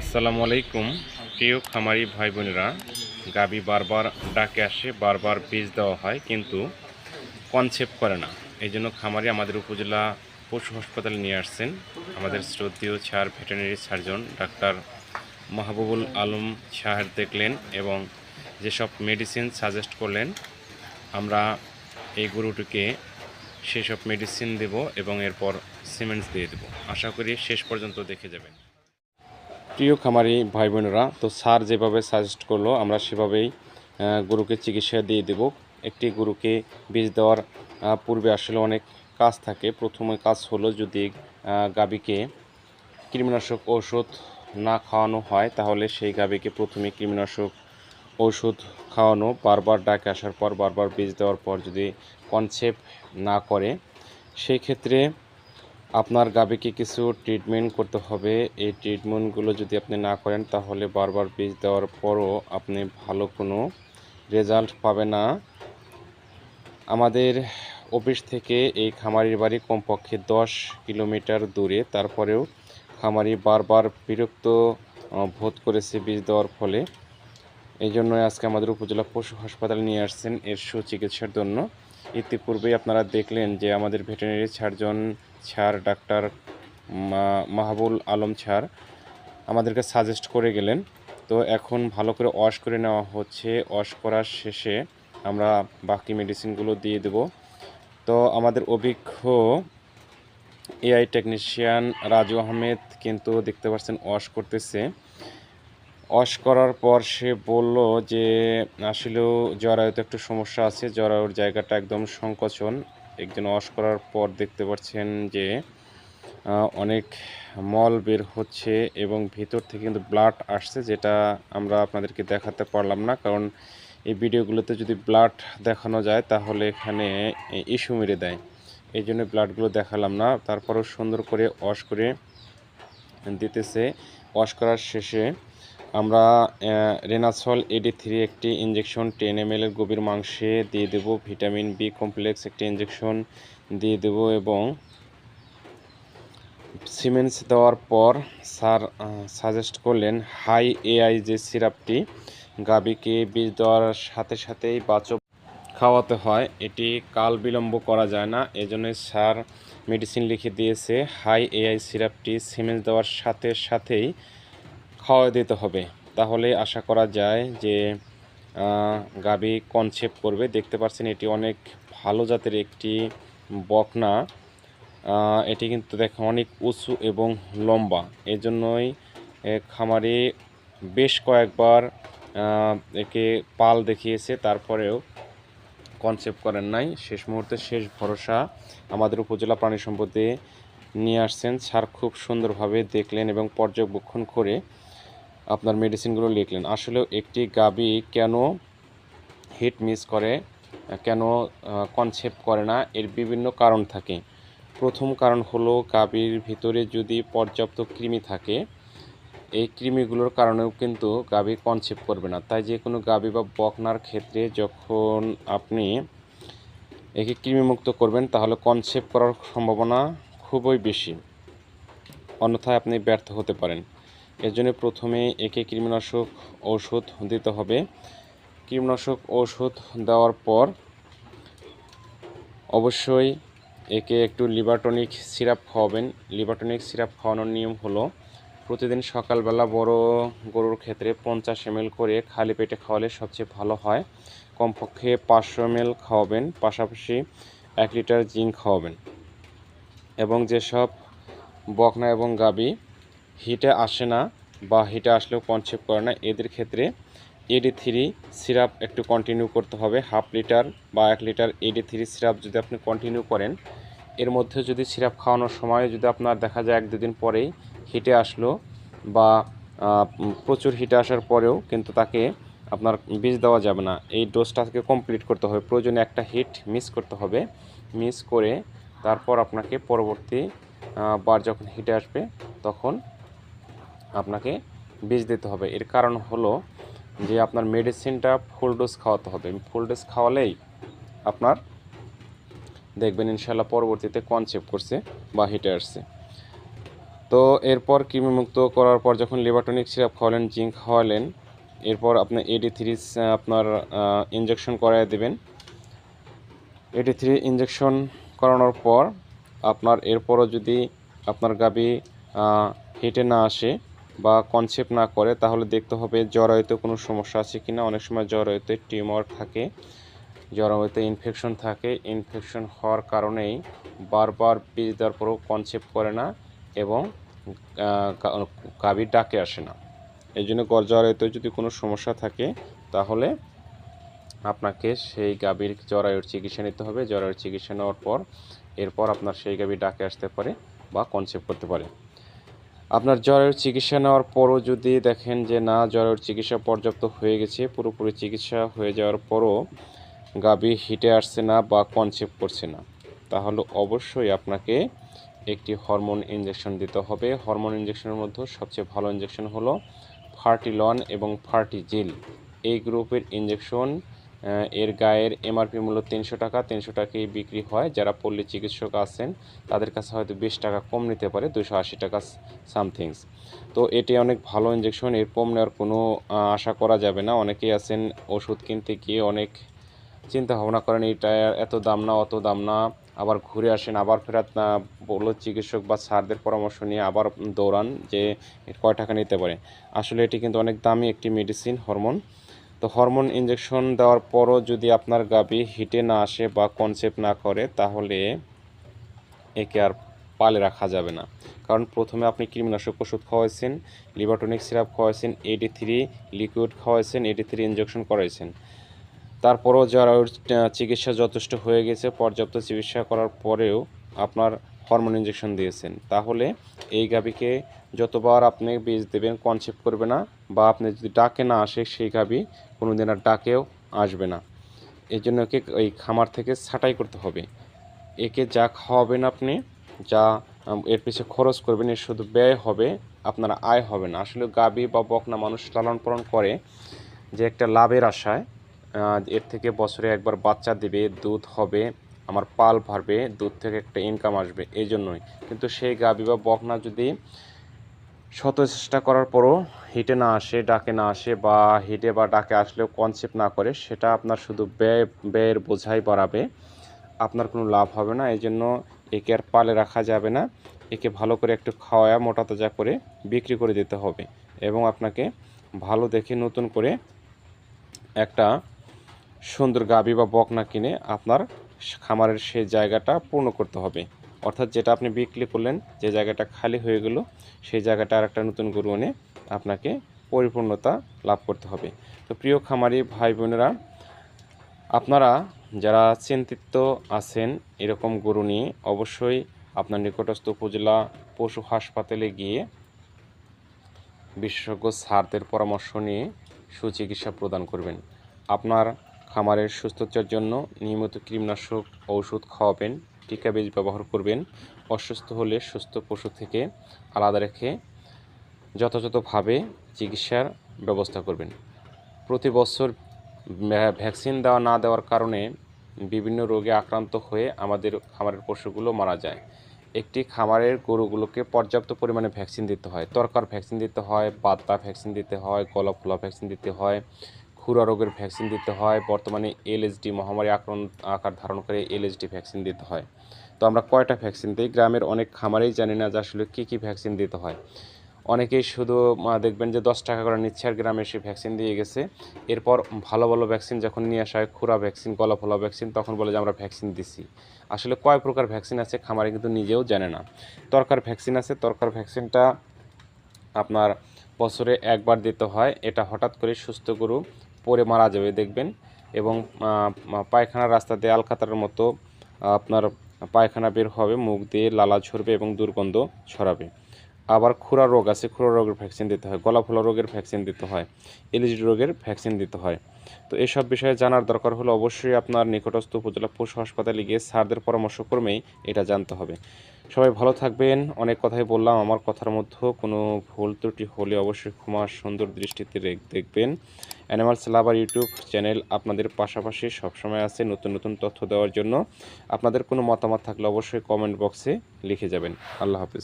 আসসালামু আলাইকুম, প্রিয় খামারি ভাই বোনেরা গাবি বারবার ডাকে আসে, বারবার বীজ দেওয়া হয়, কিন্তু কনসেপ্ট করে না। এই জন্য খামারি আমাদের উপজেলা পশু হাসপাতালে নিয়ে আসছেন আমাদের শ্রদ্ধেয় ছাড় veterinary surgeon doctor Mahbubul Alam সাহের দেখলেন এবং যেসব মেডিসিন সাজেস্ট করলেন, আমরা এই গরুটিকে সেসব মেডিসিন দেব এবং এরপর সিমেন্টস দিয়ে দেব। আশা করি শেষ পর্যন্ত দেখে যাবেন। প্রিয় খামারি ভাই বোনেরা তো স্যার যেভাবে সাজেস্ট করল, আমরা সেভাবেই গরুকে চিকিৎসা দিয়ে দেব। একটি গরুকে বীজ দেওয়ার পূর্বে আসলে অনেক কাজ থাকে। প্রথমে কাজ হলো যদি গাভীকে কৃমিনাশক ঔষধ না খাওয়ানো হয়, তাহলে সেই গাভীকে প্রথমে কৃমিনাশক ওষুধ খাওয়ানো, বারবার ডাকে আসার পর, বারবার বীজ দেওয়ার পর যদি কনসেপ্ট না করে সেই ক্ষেত্রে আপনার গাভীকে কিছু ট্রিটমেন্ট করতে হবে। এই ট্রিটমেন্টগুলো যদি আপনি না করেন, তাহলে বারবার বীজ দেওয়ার পরও আপনি ভালো কোনো রেজাল্ট পাবে না। আমাদের অফিস থেকে এই খামারির বাড়ি কমপক্ষে দশ কিলোমিটার দূরে। তারপরেও খামারি বারবার বিরক্ত বোধ করেছে বীজ দেওয়ার ফলে। এই জন্য আজকে আমাদের উপজেলা পশু হাসপাতালে নিয়ে আসছেন এর সুচিকিৎসার জন্য। ইতিপূর্বেই আপনারা দেখলেন যে আমাদের veterinary surgeon sir doctor Mahbubul Alam sir আমাদেরকে সাজেস্ট করে গেলেন। তো এখন ভালো করে ওয়াশ করে নেওয়া হচ্ছে। ওয়াশ করার শেষে আমরা বাকি মেডিসিনগুলো দিয়ে দেব। তো আমাদের অভিজ্ঞ এআই টেকনিশিয়ান রাজু আহমেদ কিন্তু দেখতে পাচ্ছেন ওয়াশ করতেছে। ওয়াশ করার পর সে বলল যে, আসলেও জরায়ুতে একটু সমস্যা আছে, জরায়ুর জায়গাটা একদম সংকোচন। একজন ওয়াশ করার পর দেখতে পাচ্ছেন যে অনেক মল বের হচ্ছে এবং ভিতর থেকে কিন্তু ব্লাড আসছে, যেটা আমরা আপনাদেরকে দেখাতে পারলাম না। কারণ এই ভিডিওগুলোতে যদি ব্লাড দেখানো যায়, তাহলে এখানে ইস্যু মেরে দেয়। এই জন্য ব্লাডগুলো দেখালাম না। তারপরও সুন্দর করে ওয়াশ করে দিতেছে। ওয়াশ করার শেষে আমরা রেনাসল এডি থ্রি একটি ইঞ্জেকশন টেন এম এর গভীর মাংসে দিয়ে দেব। ভিটামিন বি কমপ্লেক্স একটি ইঞ্জেকশন দিয়ে দেব এবং সিমেন্টস দেওয়ার পর স্যার সাজেস্ট করলেন হাই এআই যে সিরাপটি গাবিকে বীজ দেওয়ার সাথে সাথেই বাচক খাওয়াতে হয়। এটি কাল বিলম্ব করা যায় না। এজন্য স্যার মেডিসিন লিখে দিয়েছে হাই এআই সিরাপটি সিমেন্স দেওয়ার সাথে সাথেই খাওয়া দিতে হবে। তাহলে আশা করা যায় যে গাবি কনসেপ্ট করবে। দেখতে পাচ্ছেন এটি অনেক ভালো জাতের একটি বকনা। এটি কিন্তু দেখে অনেক উঁচু এবং লম্বা। এজন্যই খামারে বেশ কয়েকবার একে পাল দেখিয়েছে। তারপরেও কনসেপ্ট করেন নাই। শেষ মুহূর্তে শেষ ভরসা আমাদের উপজেলা প্রাণী সম্পদে নিয়ে আসছেন। স্যার খুব সুন্দরভাবে দেখলেন এবং পর্যবেক্ষণ করে আপনার মেডিসিনগুলো লিখলেন। আসলে একটি গাবি কেন হিট মিস করে, কেন কনসেপ্ট করে না, এর বিভিন্ন কারণ থাকে। প্রথম কারণ হলো গাবির ভিতরে যদি পর্যাপ্ত কৃমি থাকে, এই কৃমিগুলোর কারণেও কিন্তু গাভী কনসেপ্ট করবে না। তাই যে কোনো গাবি বা বকনার ক্ষেত্রে যখন আপনি একে কৃমিমুক্ত করবেন, তাহলে কনসেপ্ট করার সম্ভাবনা খুবই বেশি। অন্যথায় আপনি ব্যর্থ হতে পারেন। এর জন্য প্রথমে একে কৃমিনাশক ঔষধ দিতে হবে। কৃমিনাশক ঔষধ দেওয়ার পর অবশ্যই একে একটু লিভারটনিক সিরাপ খাওয়াবেন। লিভারটনিক সিরাপ খাওয়ানোর নিয়ম হলো, প্রতিদিন সকালবেলা বড় গরুর ক্ষেত্রে পঞ্চাশ এম করে খালি পেটে খাওয়ালে সবচেয়ে ভালো হয়। কমপক্ষে পাঁচশো এম খাওয়াবেন, পাশাপাশি এক লিটার জিঙ্ক খাওয়াবেন। এবং যেসব বকনা এবং গাবি হিটে আসে না বা হিটে আসলেও কনসেপ্ট করে না। এদের ক্ষেত্রে এডি থ্রি সিরাপ একটু কন্টিনিউ করতে হবে। হাফ লিটার বা এক লিটার এডি থ্রি সিরাপ যদি আপনি কন্টিনিউ করেন, এর মধ্যে যদি সিরাপ খাওয়ানোর সময় যদি আপনার দেখা যায় এক দুদিন পরেই হিটে আসলো বা প্রচুর হিটে আসার পরেও কিন্তু তাকে আপনার বীজ দেওয়া যাবে না। এই ডোজটাকে কমপ্লিট করতে হবে। প্রয়োজনে একটা হিট মিস করতে হবে। মিস করে তারপর আপনাকে পরবর্তী বার যখন হিটে আসবে, তখন আপনাকে বীজ দিতে হবে। এর কারণ হলো যে আপনার মেডিসিনটা ফুল ডোজ খাওয়াতে হবে। ফুল ডোজ খাওয়ালেই আপনার দেখবেন ইনশাল্লাহ পরবর্তীতে কনসেপ্ট করছে বা হিটে আসছে। তো এরপর কৃমিমুক্ত করার পর যখন লিভারটনিক সিরাপ খাওয়ালেন জিঙ্ক খাওয়ালেন, এরপর আপনার এডি থ্রি আপনার ইঞ্জেকশন করায় দেবেন। এডি থ্রি ইঞ্জেকশন করানোর পর আপনার, এরপরও যদি আপনার গাবি হেঁটে না আসে বা কনসেপ্ট না করে, তাহলে দেখতে হবে জরায়ুতে কোনো সমস্যা আছে কি না অনেক সময় জরায়ুতে টিউমার থাকে জরায়ুতে ইনফেকশন থাকে। ইনফেকশন হওয়ার কারণেই বারবার বীজ দেওয়ার পরেও কনসেপ্ট করে না এবং গাভীর ডাকে আসে না। এই জন্য গরজরায়ুতে যদি কোনো সমস্যা থাকে, তাহলে আপনাকে সেই গাভীর জরায়ুর চিকিৎসা নিতে হবে। জরায়ুর চিকিৎসা নেওয়ার পর, এরপর আপনার সেই গাভী ডাকে আসতে পারে বা কনসেপ্ট করতে পারে। আপনার জ্বরের চিকিৎসা নেওয়ার পরও যদি দেখেন যে না, জ্বরের চিকিৎসা পর্যাপ্ত হয়ে গেছে, পুরোপুরি চিকিৎসা হয়ে যাওয়ার পরও গাভী হিটে আসছে না বা কনসেপ্ট করছে না, তাহলে অবশ্যই আপনাকে একটি হরমোন ইঞ্জেকশন দিতে হবে। হরমোন ইঞ্জেকশনের মধ্যে সবচেয়ে ভালো ইঞ্জেকশন হলো ফার্টিলন এবং ফার্টিজিল। এই গ্রুপের ইঞ্জেকশন এর গায়ের এমআরপি মূল্য তিনশো টাকা, তিনশো টাকায় বিক্রি হয়। যারা পল্লী চিকিৎসক আছেন, তাদের কাছে হয়তো বিশ টাকা কম নিতে পারে দুশো আশি টাকা সামথিংস তো এটি অনেক ভালো ইঞ্জেকশন এর কম নেওয়ার কোনো আশা করা যাবে না। অনেকেই আছেন ওষুধ কিনতে গিয়ে অনেক চিন্তা ভাবনা করেন, এটা এত দাম না, অত দাম না। আবার ঘুরে আসেন, আবার ফেরাত না বলল চিকিৎসক বা স্যারদের পরামর্শ নিয়ে আবার দৌড়ান যে কয় টাকা নিতে পারে। আসলে এটি কিন্তু অনেক দামি একটি মেডিসিন হরমোন তো হরমোন ইঞ্জেকশন দেওয়ার পরও যদি আপনার গাবি হিটে না আসে বা কনসেপ্ট না করে, তাহলে একে আর পালে রাখা যাবে না। কারণ প্রথমে আপনি কৃমিনাশক ওষুধ খাওয়াইছেন, লিভারটনিক সিরাপ খাওয়াইছেন এডি থ্রি লিকুইড খাওয়াইছেন এডি থ্রি ইঞ্জেকশন করাইছেন। তারপরও যারা চিকিৎসা যথেষ্ট হয়ে গেছে, পর্যাপ্ত চিকিৎসা করার পরেও আপনার হরমোন ইঞ্জেকশন দিয়েছেন। তাহলে এই গাভীকে যতবার আপনি বীজ দেবেন, কনসেপ্ট করবে না বা আপনি যদি ডাকে না আসে, সেই গাভী কোনো দিন আর ডাকেও আসবে না। এই জন্য একে ওই খামার থেকে ছাঁটাই করতে হবে। একে যা খাওয়াবেন আপনি, যা এর পিছিয়ে খরচ করবেন, এর শুধু ব্যয় হবে, আপনার আয় হবে না। আসলে গাভী বা বকনা মানুষ লালন পালন করে যে একটা লাভের আশায় এর থেকে বছরে একবার বাচ্চা দেবে, দুধ হবে, আমার পাল ভারবে, দুধ থেকে একটা ইনকাম আসবে, এই জন্যই। কিন্তু সেই গাভী বা বকনা যদি শত চেষ্টা করার পরও হিটে না আসে, ডাকে না আসে বা হিটে বা ডাকে আসলেও কনসেপ্ট না করে, সেটা আপনার শুধু ব্যয়, ব্যয়ের বোঝাই বাড়াবে। আপনার কোনো লাভ হবে না এই জন্য একে আর পালে রাখা যাবে না। একে ভালো করে একটু খাওয়া মোটা তাজা করে বিক্রি করে দিতে হবে এবং আপনাকে ভালো দেখে নতুন করে একটা সুন্দর গাবি বা বকনা কিনে আপনার খামারের সেই জায়গাটা পূর্ণ করতে হবে। অর্থাৎ যেটা আপনি বিক্রি করলেন, যে জায়গাটা খালি হয়ে গেল, সেই জায়গাটা আর একটা নতুন গরু এনে আপনাকে পরিপূর্ণতা লাভ করতে হবে। তো প্রিয় খামারি ভাই বোনেরা, আপনারা যারা চিন্তিত আছেন এরকম গরু নিয়ে, অবশ্যই আপনার নিকটস্থ উপজেলা পশু হাসপাতালে গিয়ে বিশেষজ্ঞ সারদের পরামর্শ নিয়ে সুচিকিৎসা প্রদান করবেন। আপনার খামারের সুস্থতার জন্য নিয়মিত কীটনাশক ঔষধ খাওয়াবেন। টিকা বীজ ব্যবহার করবেন। অসুস্থ হলে সুস্থ পশু থেকে আলাদা রেখে যথাযথভাবে চিকিৎসার ব্যবস্থা করবেন। প্রতি বছর ভ্যাকসিন দেওয়া না দেওয়ার কারণে বিভিন্ন রোগে আক্রান্ত হয়ে আমাদের, খামারের পশুগুলো মারা যায়। একটি খামারের গরুগুলোকে পর্যাপ্ত পরিমাণে ভ্যাকসিন দিতে হয়। তরকার ভ্যাকসিন দিতে হয় বাত্তা ভ্যাকসিন দিতে হয় গলা ফোলা ভ্যাকসিন দিতে হয় খুরা রোগের ভ্যাকসিন দিতে হয়। বর্তমানে এলএসডি মহামারী আক্রমণ আকার ধারণ করে এলএসডি ভ্যাকসিন দিতে হয়। তো আমরা কয়টা ভ্যাকসিন দিই? গ্রামের অনেক খামারেই জানি না যে আসলে কী কী ভ্যাকসিন দিতে হয়। অনেকেই শুধু দেখবেন যে দশ টাকা করে নিচ্ছে আর গ্রামে এসে ভ্যাকসিন দিয়ে গেছে। এরপর ভালো ভালো ভ্যাকসিন যখন নিয়ে আসা হয়, খুরা ভ্যাকসিন, গলা ফোলা ভ্যাকসিন, তখন বলে যে আমরা ভ্যাকসিন দিছি। আসলে কয় প্রকার ভ্যাকসিন আছে খামারে কিন্তু নিজেও জানে না। তরকার ভ্যাকসিন আছে তরকার ভ্যাকসিনটা আপনার বছরে একবার দিতে হয়। এটা হঠাৎ করে সুস্থ গরু পরে মারা যাবে, দেখবেন। এবং পায়খানার রাস্তা দিয়ে আলকাতারের মতো আপনার পায়খানা বের হবে, মুখ দিয়ে লালা ঝরবে এবং দুর্গন্ধ ছড়াবে। আবার খুরা রোগ আছে, খুরা রোগের ভ্যাকসিন দিতে হয় গলা ফোলা রোগের ভ্যাকসিন দিতে হয় এলএসডি রোগের ভ্যাকসিন দিতে হয়। তো এসব বিষয়ে জানার দরকার হলে অবশ্যই আপনার নিকটস্থ উপজেলা পশু হাসপাতালে গিয়ে স্যারদের পরামর্শ ক্রমেই এটা জানতে হবে। সবাই ভালো থাকবেন। অনেক কথাই বললাম, আমার কথার মধ্যেও কোনো ভুল ত্রুটি হলে অবশ্যই ক্ষমা সুন্দর দৃষ্টিতে দেখবেন। অ্যানিমালস লাভার ইউটিউব চ্যানেল আপনাদের পাশাপাশি সবসময় আছে নতুন নতুন তথ্য দেওয়ার জন্য। আপনাদের কোনো মতামত থাকলে অবশ্যই কমেন্ট বক্সে লিখে যাবেন। আল্লাহ হাফিজ।